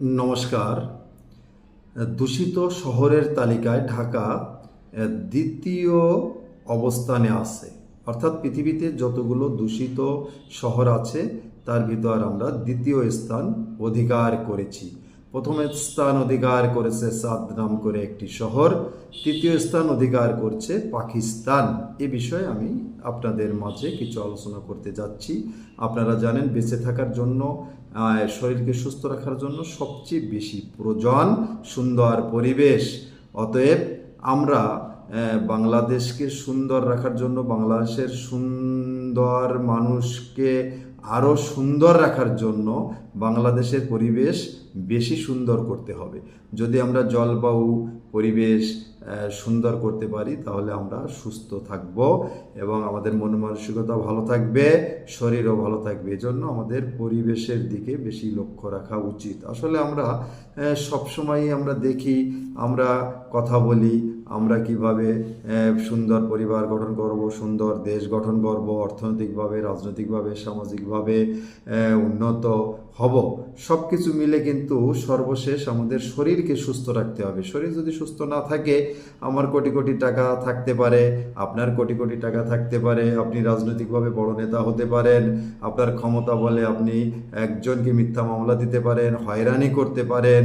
নমস্কার। দূষিত শহরের তালিকায় ঢাকা দ্বিতীয় অবস্থানে আছে। অর্থাৎ পৃথিবীতে যতগুলো দূষিত শহর আছে, তার ভিতর আমরা দ্বিতীয় স্থান অধিকার করেছি। প্রথমে স্থান অধিকার করেছে সাদ নাম করে একটি শহর, তৃতীয় স্থান অধিকার করছে পাকিস্তান। এ বিষয়ে আমি আপনাদের মাঝে কিছু আলোচনা করতে যাচ্ছি। আপনারা জানেন, বেঁচে থাকার জন্য শরীরকে সুস্থ রাখার জন্য সবচেয়ে বেশি প্রয়োজন সুন্দর পরিবেশ। অতএব আমরা বাংলাদেশকে সুন্দর রাখার জন্য, বাংলাদেশের সুন্দর মানুষকে আরও সুন্দর রাখার জন্য বাংলাদেশের পরিবেশ বেশি সুন্দর করতে হবে। যদি আমরা জলবায়ু পরিবেশ সুন্দর করতে পারি, তাহলে আমরা সুস্থ থাকব এবং আমাদের মন মানসিকতা ভালো থাকবে, শরীরও ভালো থাকবে। এজন্য আমাদের পরিবেশের দিকে বেশি লক্ষ্য রাখা উচিত। আসলে আমরা সবসময়ই আমরা দেখি, আমরা কথা বলি আমরা কীভাবে সুন্দর পরিবার গঠন করব, সুন্দর দেশ গঠন করব, অর্থনৈতিকভাবে, রাজনৈতিকভাবে, সামাজিকভাবে উন্নত হব সব কিছু মিলে কিন্তু সর্বশেষ আমাদের শরীরকে সুস্থ রাখতে হবে। শরীর যদি সুস্থ না থাকে, আমার কোটি কোটি টাকা থাকতে পারে, আপনার কোটি কোটি টাকা থাকতে পারে, আপনি রাজনৈতিকভাবে বড় নেতা হতে পারেন, আপনার ক্ষমতা বলে আপনি একজনকে মিথ্যা মামলা দিতে পারেন, হয়রানি করতে পারেন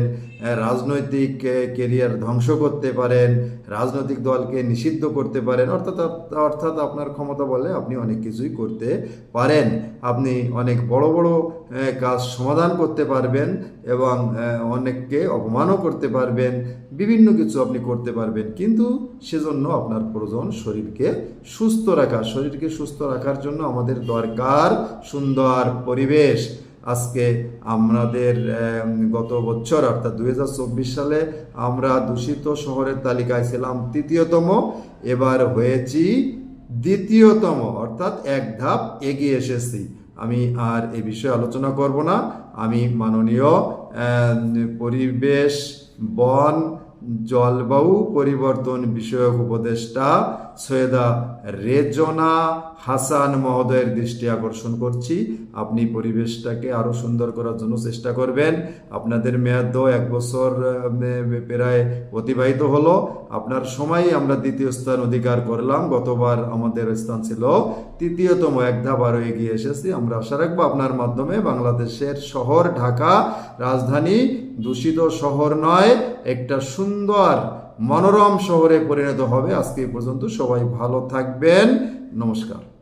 রাজনৈতিক কেরিয়ার ধ্বংস করতে পারেন রাজনৈতিক দলকে নিষিদ্ধ করতে পারেন, অর্থাৎ অর্থাৎ আপনার ক্ষমতা বলে আপনি অনেক কিছুই করতে পারেন। আপনি অনেক বড় বড় কাজ সমাধান করতে পারবেন এবং অনেককে অপমানও করতে পারবেন, বিভিন্ন কিছু আপনি করতে পারবেন। কিন্তু সেজন্য আপনার প্রয়োজন শরীরকে সুস্থ রাখা। শরীরকে সুস্থ রাখার জন্য আমাদের দরকার সুন্দর পরিবেশ। আজকে আমাদের গত বছর, অর্থাৎ দু হাজার চব্বিশ সালে আমরা দূষিত শহরের তালিকায় ছিলাম তৃতীয়তম। এবার হয়েছি দ্বিতীয়তম, অর্থাৎ এক ধাপ এগিয়ে এসেছি। আমি আর এ বিষয়ে আলোচনা করব না। আমি মাননীয় পরিবেশ, বন, জলবায়ু পরিবর্তন বিষয়ক উপদেষ্টা সৈয়দা রেজনা হাসান মহোদয়ের দৃষ্টি আকর্ষণ করছি। আপনি পরিবেশটাকে আরও সুন্দর করার জন্য চেষ্টা করবেন। আপনাদের মেয়াদ এক বছর প্রায় অতিবাহিত হলো। আপনার সময় আমরা দ্বিতীয় স্থান অধিকার করলাম। গতবার আমাদের স্থান ছিল তৃতীয়তম, এক ধাপ আরও এগিয়ে এসেছি। আমরা আশা রাখব আপনার মাধ্যমে বাংলাদেশের শহর ঢাকা রাজধানী দূষিত শহর নয়, একটা সুন্দর মনোরম শহরে পরিণত হবে। আজকে পর্যন্ত সবাই ভালো থাকবেন। নমস্কার।